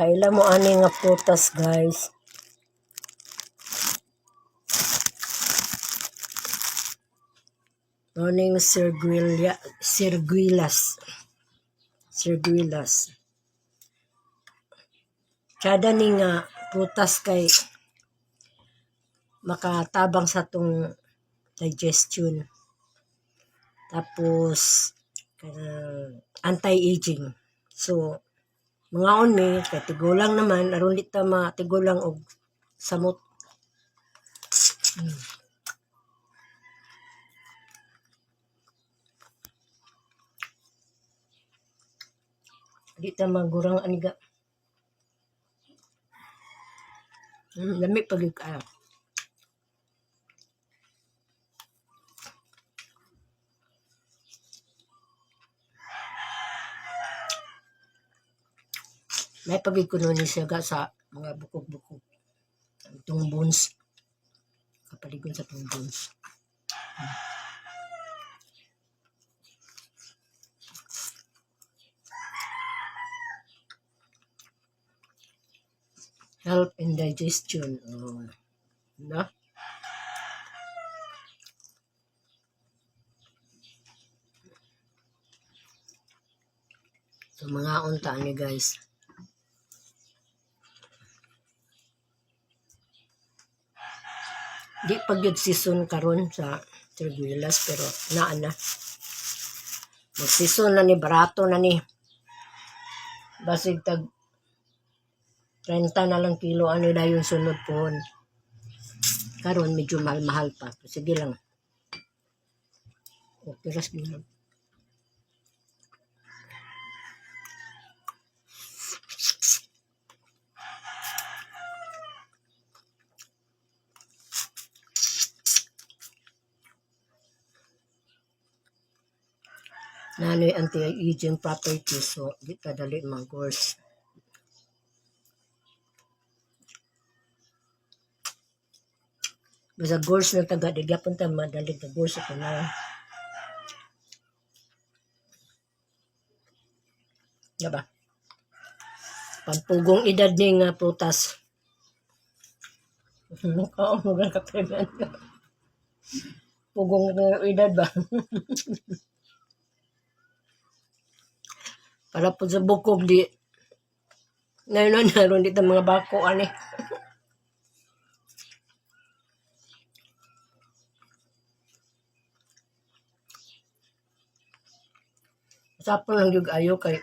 Kaila mo ani nga prutas guys. Morning sirguilla, sirguilas. Sirguilas. Kada ni nga prutas kay makatabang sa tong digestion. Tapos kanang anti-aging. So mga on me kay tigulang naman aron di ta matigulang og samot. Mm. Di ta magurang aniga. Mm, lami pag ka. May pagig ko nun siya ga sa mga bukog-bukog. Itong bones. Kapaligon sa itong bones. Help in digestion. Oh. Na? So, mga unta ni guys. Di pag yun season karon sa Triguelas pero naa na. Mag season na ni barato na ni. Basig tag 30 na lang kilo ano na yung sunod pohon. Karon medyo mahal-mahal pa. Sige lang. Okay, ras lang. Nanoy anti-aging properties so di ka dali mag-course. Basta goals na taga di gyapon ta madali ka goals ko na. Diba? Pampugong edad ni nga prutas. Mga kapiman ka. Pugong na edad ba? Para po sa bukog di. Ngayon na naroon dito mga bako ani. Sapon lang yung ayo kay